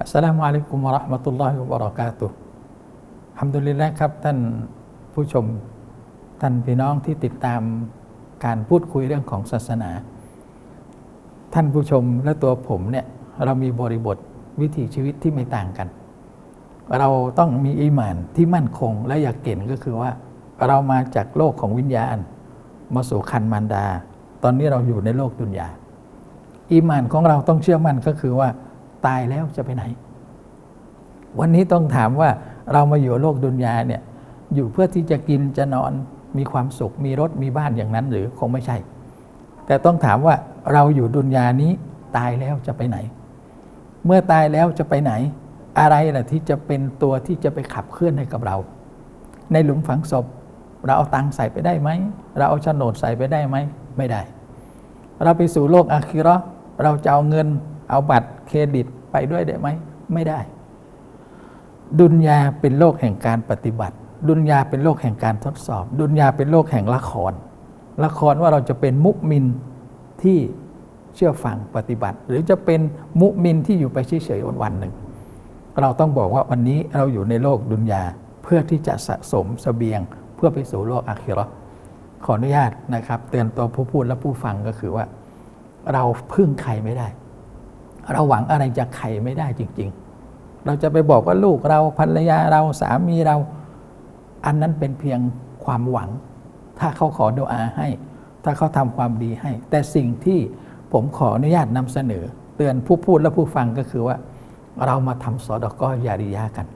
อัสลามุอะลัยกุมะราะห์มะตุลลอฮิวะบะเราะกาตุฮ์ฮัมดุลิลละห์ครับ ท่านผู้ชมท่านพี่น้องที่ติดตามการพูดคุยเรื่องของศาสนา ท่านผู้ชมและตัวผมเนี่ยเรามีบริบทวิถีชีวิตที่ไม่ต่างกัน เราต้องมีอีหมานที่มั่นคงและอยากเก่นก็คือว่า เรามาจากโลกของวิญญาณ มาสู่คันมารดา ตอนนี้เราอยู่ในโลกดุนยาอีหมานของเราต้องเชื่อมั่นก็คือว่า ตายแล้วจะไปไหน วันนี้ต้องถามว่าเรามาอยู่โลกดุนยาเนี่ยอยู่เพื่อที่จะกินจะนอนมีความสุข มีรถมีบ้านอย่างนั้นหรือคงไม่ใช่ แต่ต้องถามว่าเราอยู่ดุนยานี้ตายแล้วจะไปไหน เมื่อตายแล้วจะไปไหน อะไรล่ะที่จะเป็นตัวที่จะไปขับเคลื่อนให้กับเรา ในหลุมฝังศพ เราเอาตังค์ใส่ไปได้ไหม เราเอาโฉนดใส่ไปได้ไหม ไม่ได้ เราไปสู่โลกอาคิร์เราจะเอาเงิน เอาบัตรเครดิตไปด้วยได้ไหมไม่ได้ ดุนยาเป็นโลกแห่งการปฏิบัติ ดุนยาเป็นโลกแห่งการทดสอบ ดุนยาเป็นโลกแห่งละคร ละครว่าเราจะเป็นมุมินที่เชื่อฟังปฏิบัติ หรือจะเป็นมุมินที่อยู่ไปเฉยๆวันๆหนึ่ง เราต้องบอกว่าวันนี้เราอยู่ในโลกดุนยาเพื่อที่จะสะสมสเสบียง เพื่อไปสู่โลกอาคิราะห์ขออนุญาตนะครับ เตือนตัวผู้พูดและผู้ฟังก็คือว่า เราพึ่งใครไม่ได้ เราหวังอะไรจากใครไม่ได้จริง ๆ เราจะไปบอกว่าลูกเราภรรยาเราสามีเรา อันนั้นเป็นเพียงความหวัง ถ้าเขาขอดุอาให้ ถ้าเขาทำความดีให้ แต่สิ่งที่ผมขออนุญาตนำเสนอ เตือนผู้พูดและผู้ฟังก็คือว่า เรามาทำสอดกอยาริยากัน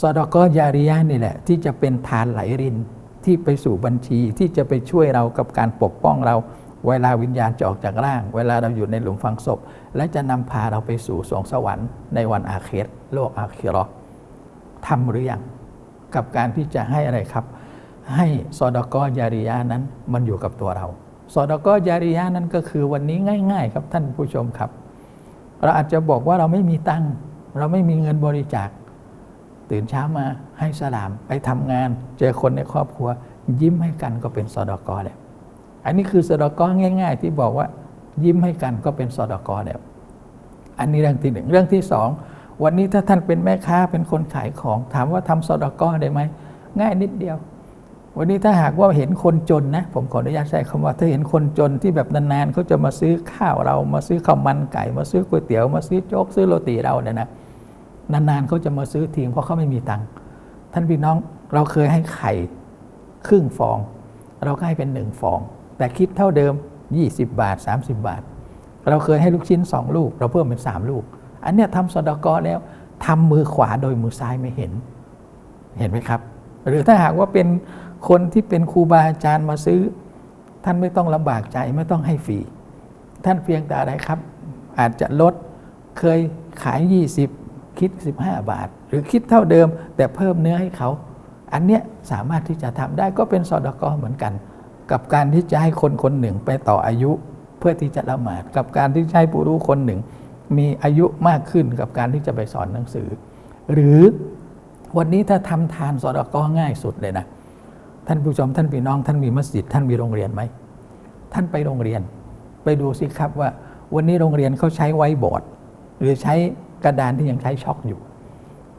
สอดกอยาริยานี่แหละ ที่จะเป็นทานไหลรินที่ไปสู่บัญชีที่จะไปช่วยเรากับการปกป้องเรา เวลาวิญญาณจะออกจากร่าง เวลาเราอยู่ในหลุมฝังศพ และจะนำพาเราไปสู่สวงสวรรค์ในวันอาเครโลกอาเคราะห์ทำหรือยังกับการที่จะให้อะไรครับ ให้สอดกอยาริยานั้นมันอยู่กับตัวเราสอดกอยาริยานั้นก็คือวันนี้ง่าย ๆ ครับท่านผู้ชมครับ เราอาจจะบอกว่าเราไม่มีตังค์เราไม่มีเงินบริจาค ตื่นเช้ามาให้สลามไปทำงาน เจอคนในครอบครัว ยิ้มให้กันก็เป็นสอดกอแล้ว อันนี้คือสอดกอง่าย ๆ ที่บอกว่า ยิ้มให้กันก็เป็นสอดกอแล้วอันนี้เรื่องที่หนึ่งเรื่องที่สองวันนี้ถ้าท่านเป็นแม่ค้าเป็นคนขายของถามว่าทำสอดกอได้ไหมง่ายนิดเดียว วันนี้ถ้าหากว่าเห็นคนจนนะผมขออนุญาตใช้คำว่า ถ้าเห็นคนจนที่แบบนานๆเขาจะมาซื้อข้าวเรามาซื้อข้าวมันไก่ มาซื้อก๋วยเตี๋ยวมาซื้อโจ๊กซื้อโรตีเราเนี่ยนะนานๆเขาจะมาซื้อทิ้งเพราะเขาไม่มีตังค์ท่านพี่น้องเราเคยให้ไข่ครึ่งฟอง เราก็ให้เป็นหนึ่งฟอง แต่คิดเท่าเดิม 20 บาท 30 บาท เราเคยให้ลูกชิ้น 2 ลูก เราเพิ่มเป็น 3 ลูก อันเนี้ยทำสดกอแล้วทำมือขวาโดยมือซ้ายไม่เห็น เห็นไหมครับ หรือถ้าหากว่าเป็นคนที่เป็นครูบาอาจารย์มาซื้อ ท่านไม่ต้องลำบากใจไม่ต้องให้ฟรีท่านเพียงแต่อะไรครับ อาจจะลดเคยขาย 20 คิด 15 บาท หรือคิดเท่าเดิมแต่เพิ่มเนื้อให้เขา อันเนี้ยสามารถที่จะทำได้ก็เป็นสอดกอเหมือนกัน กับการที่จะให้คนคนหนึ่งไปต่ออายุเพื่อที่จะละหมาด กับการที่จะให้ผู้รู้คนหนึ่ง มีอายุมากขึ้นกับการที่จะไปสอนหนังสือ หรือวันนี้ถ้าทำทานสอดกอง่ายสุดเลยนะ ท่านผู้ชมท่านพี่น้องท่านมีมัสยิดท่านมีโรงเรียนไหม ท่านไปโรงเรียน ไปดูสิครับว่า วันนี้โรงเรียนเขาใช้ไว้บอร์ด หรือใช้กระดานที่ยังใช้ช็อกอยู่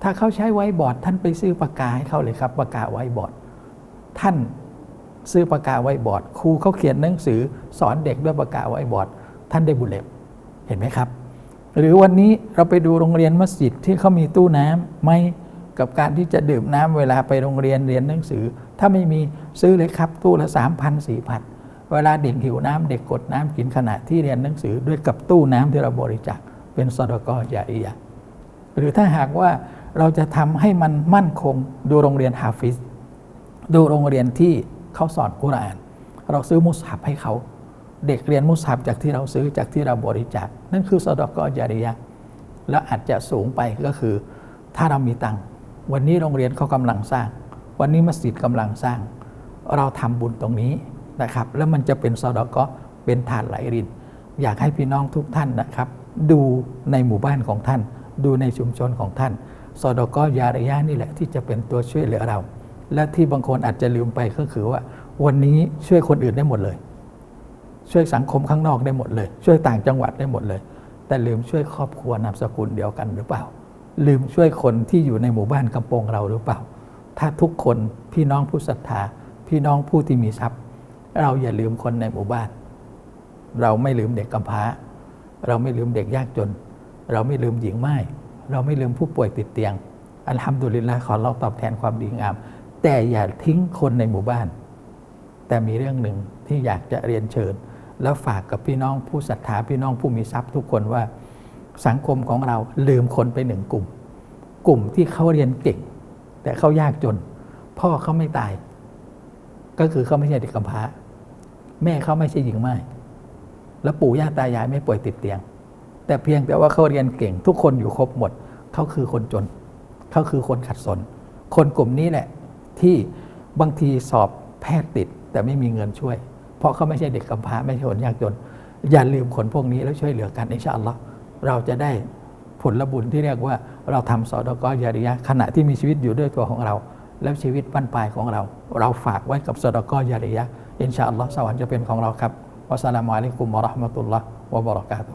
ถ้าเขาใช้ไว้บอร์ด ท่านไปซื้อปากกาให้เขาเลยครับปากกาไว้บอร์ด ท่าน ซื้อปากกาไว้บอร์ดครูเขาเขียนหนังสือสอนเด็กด้วยปากกาไว้บอร์ดท่านได้บุญเล็บเห็นไหมครับ หรือวันนี้เราไปดูโรงเรียนมัสยิดที่เขามีตู้น้ำไหมกับการที่จะดื่มน้ำเวลาไปโรงเรียนเรียนหนังสือ ถ้าไม่มีซื้อเลยครับตู้ละสามพันสี่พันเวลาเด็กหิวน้ำเด็กกดน้ำกินขณะที่เรียนหนังสือด้วยกับตู้น้ำที่เราบริจาคเป็นสอดกอใหญ่ยะหรือถ้าหากว่าเราจะทำให้มันมั่นคงดูโรงเรียนฮาฟิซดูโรงเรียนที่ เขาสอนกุรอาน เราซื้อมุสฮับให้เขา เด็กเรียนมุสฮับจากที่เราซื้อจากที่เราบริจาค นั่นคือสอดกอจาริยะ แล้วอาจจะสูงไปก็คือ ถ้าเรามีตังค์วันนี้โรงเรียนเขากำลังสร้าง วันนี้มัสยิดกำลังสร้าง เราทำบุญตรงนี้นะครับ แล้วมันจะเป็นสอดก็เป็นทานไหลริน อยากให้พี่น้องทุกท่านนะครับ ดูในหมู่บ้านของท่าน ดูในชุมชนของท่านสอดก็ยาระยะนี่แหละที่จะเป็นตัวช่วยเหลือเรา และที่บางคนอาจจะลืมไปก็คือว่า วันนี้ช่วยคนอื่นได้หมดเลย ช่วยสังคมข้างนอกได้หมดเลย ช่วยต่างจังหวัดได้หมดเลย แต่ลืมช่วยครอบครัวนามสกุลเดียวกันหรือเปล่า ลืมช่วยคนที่อยู่ในหมู่บ้านกำปงเราหรือเปล่า ถ้าทุกคนพี่น้องผู้ศรัทธา พี่น้องผู้ที่มีทรัพย์ เราอย่าลืมคนในหมู่บ้าน เราไม่ลืมเด็กกำพร้า เราไม่ลืมเด็กยากจน เราไม่ลืมหญิงไม้เราไม่ลืมผู้ป่วยติดเตียง อัลฮัมดุลิลละขอเราตอบแทนความดีงาม แต่อย่าทิ้งคนในหมู่บ้าน แต่มีเรื่องหนึ่งที่อยากจะเรียนเชิญ แล้วฝากกับพี่น้องผู้ศรัทธาพี่น้องผู้มีทรัพย์ทุกคนว่าสังคมของเราลืมคนไปหนึ่งกลุ่ม กลุ่มที่เขาเรียนเก่ง แต่เขายากจน พ่อเขาไม่ตาย ก็คือเขาไม่ใช่เด็กกำพร้า แม่เขาไม่ใช่หญิงไม้แล้วปู่ย่าตายายไม่ป่วยติดเตียง แต่เพียงแต่ว่าเขาเรียนเก่ง ทุกคนอยู่ครบหมด เขาคือคนจน เขาคือคนขัดสน คนกลุ่มนี้แหละ ที่บางทีสอบแพทย์ติด แต่ไม่มีเงินช่วย เพราะเขาไม่ใช่เด็กกำพร้าไม่ใช่คนยากจน อย่าลืมคนพวกนี้แล้วช่วยเหลือกันอินชาอัลลอฮ์เราจะได้ผลบุญที่เรียกว่าเราทำสอดกอยาริยะขณะที่มีชีวิตอยู่ด้วยตัวของเรา แล้วชีวิตบั้นปลายของเรา เราฝากไว้กับสอดกอยาริยะอินชาอัลลอฮ์สวรรค์จะเป็นของเราครับวัสสลามุอะลัยกุมวะราะห์มะตุลลอฮ์วะบะเราะกาตุ